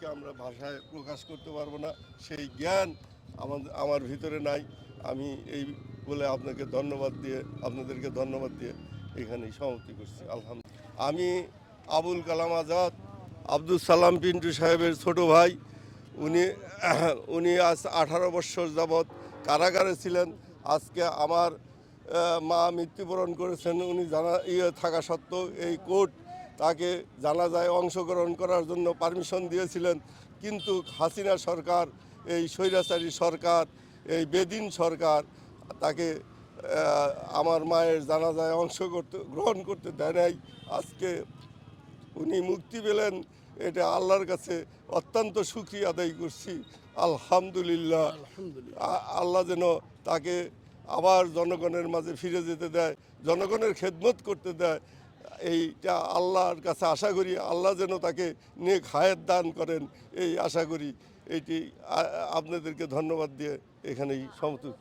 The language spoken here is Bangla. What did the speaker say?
আজকে আমরা ভাষায় প্রকাশ করতে পারব না। সেই জ্ঞান আমাদের, আমার ভিতরে নাই। আমি এই বলে আপনাকে ধন্যবাদ দিয়ে, আপনাদেরকে ধন্যবাদ দিয়ে এখানেই সমাপ্তি করছি। আলহামদুলিল্লাহ। আমি আবুল কালাম আজাদ, আব্দুল সালাম পিন্টু সাহেবের ছোট ভাই। উনি উনি আজ আঠারো বৎসর যাবৎ কারাগারে ছিলেন। আজকে আমার মা মৃত্যুবরণ করেছেন। উনি জানা ইয়ে থাকা সত্ত্বেও এই কোর্ট তাকে জানাজায় অংশগ্রহণ করার জন্য পারমিশন দিয়েছিলেন। কিন্তু হাসিনা সরকার এই স্বৈরাচারী সরকার এই বেদিন সরকার তাকে আমার মায়ের জানাজায় অংশ করতে গ্রহণ করতে দেয় নাই। আজকে উনি মুক্তি পেলেন এটা আল্লাহর কাছে অত্যন্ত সুখী আদায় করছি। আলহামদুলিল্লাহ। আল্লাহ যেন তাকে আবার জনগণের মাঝে ফিরে যেতে দেয় জনগণের খেদমত করতে দেয়। এইটা আল্লাহর কাছে আশা করি আল্লাহ যেন তাকে নেক হায়াত দান করেন, এই আশা করি এটি আপনাদেরকে ধন্যবাদ দিয়ে এখানেই সমতুল